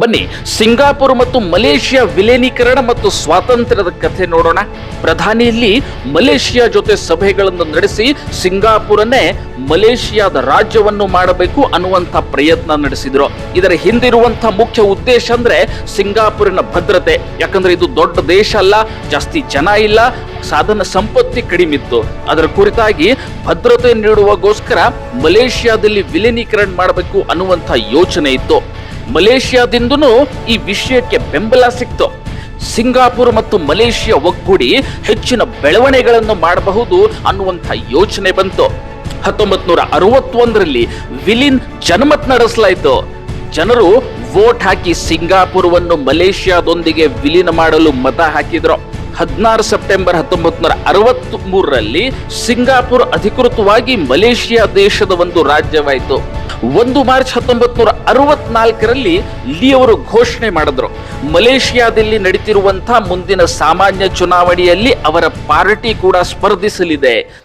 ಬನ್ನಿ, ಸಿಂಗಾಪುರ್ ಮತ್ತು ಮಲೇಷಿಯಾ ವಿಲೀನೀಕರಣ ಮತ್ತು ಸ್ವಾತಂತ್ರ್ಯದ ಕಥೆ ನೋಡೋಣ. ಪ್ರಧಾನಿಯಲ್ಲಿ ಮಲೇಷಿಯಾ ಜೊತೆ ಸಭೆಗಳನ್ನು ನಡೆಸಿ ಸಿಂಗಾಪುರನ್ನೇ ಮಲೇಷಿಯಾದ ರಾಜ್ಯವನ್ನು ಮಾಡಬೇಕು ಅನ್ನುವಂಥ ಪ್ರಯತ್ನ ನಡೆಸಿದ್ರು. ಇದರ ಹಿಂದಿರುವಂಥ ಮುಖ್ಯ ಉದ್ದೇಶ ಅಂದ್ರೆ ಸಿಂಗಾಪುರಿನ ಭದ್ರತೆ. ಯಾಕಂದ್ರೆ ಇದು ದೊಡ್ಡ ದೇಶ ಅಲ್ಲ, ಜಾಸ್ತಿ ಜನ ಇಲ್ಲ, ಸಾಧನ ಸಂಪತ್ತಿ ಕಡಿಮಿತ್ತು ಅದರ ಕುರಿತಾಗಿ ಭದ್ರತೆ ನೀಡುವಗೋಸ್ಕರ ಮಲೇಷಿಯಾದಲ್ಲಿ ವಿಲೀನೀಕರಣ ಮಾಡಬೇಕು ಅನ್ನುವಂಥ ಯೋಚನೆ ಇತ್ತು. ಮಲೇಷಿಯಾದಿಂದನೂ ಈ ವಿಷಯಕ್ಕೆ ಬೆಂಬಲ ಸಿಕ್ತು. ಸಿಂಗಾಪುರ್ ಮತ್ತು ಮಲೇಷಿಯಾ ಒಗ್ಗೂಡಿ ಹೆಚ್ಚಿನ ಬೆಳವಣಿಗೆಗಳನ್ನು ಮಾಡಬಹುದು ಅನ್ನುವಂಥ ಯೋಚನೆ ಬಂತು. ಹತ್ತೊಂಬತ್ ನೂರ ಅರವತ್ತೊಂದರಲ್ಲಿ ವಿಲಿನ್ ಜನಮತ್ ನಡೆಸಲಾಯಿತು. ಜನರು ವೋಟ್ ಹಾಕಿ ಸಿಂಗಾಪುರವನ್ನು ಮಲೇಷಿಯಾದೊಂದಿಗೆ ವಿಲೀನ ಮಾಡಲು ಮತ ಹಾಕಿದ್ರು. ಹದಿನಾರು ಸೆಪ್ಟೆಂಬರ್ ಹತ್ತೊಂಬತ್ ನೂರ ಅರವತ್ತ್ ಮೂರರಲ್ಲಿ ಸಿಂಗಾಪುರ್ ಅಧಿಕೃತವಾಗಿ ಮಲೇಷಿಯಾ ದೇಶದ ಒಂದು ರಾಜ್ಯವಾಯಿತು. ಒಂದು ಮಾರ್ಚ್ ಹತ್ತೊಂಬತ್ ನೂರ ಅರವತ್ನಾಲ್ಕರಲ್ಲಿ ಲೀ ಅವರು ಘೋಷಣೆ ಮಾಡಿದ್ರು. ಮಲೇಷಿಯಾದಲ್ಲಿ ನಡೀತಿರುವಂತಹ ಮುಂದಿನ ಸಾಮಾನ್ಯ ಚುನಾವಣೆಯಲ್ಲಿ ಅವರ ಪಾರ್ಟಿ ಕೂಡ ಸ್ಪರ್ಧಿಸಲಿದೆ.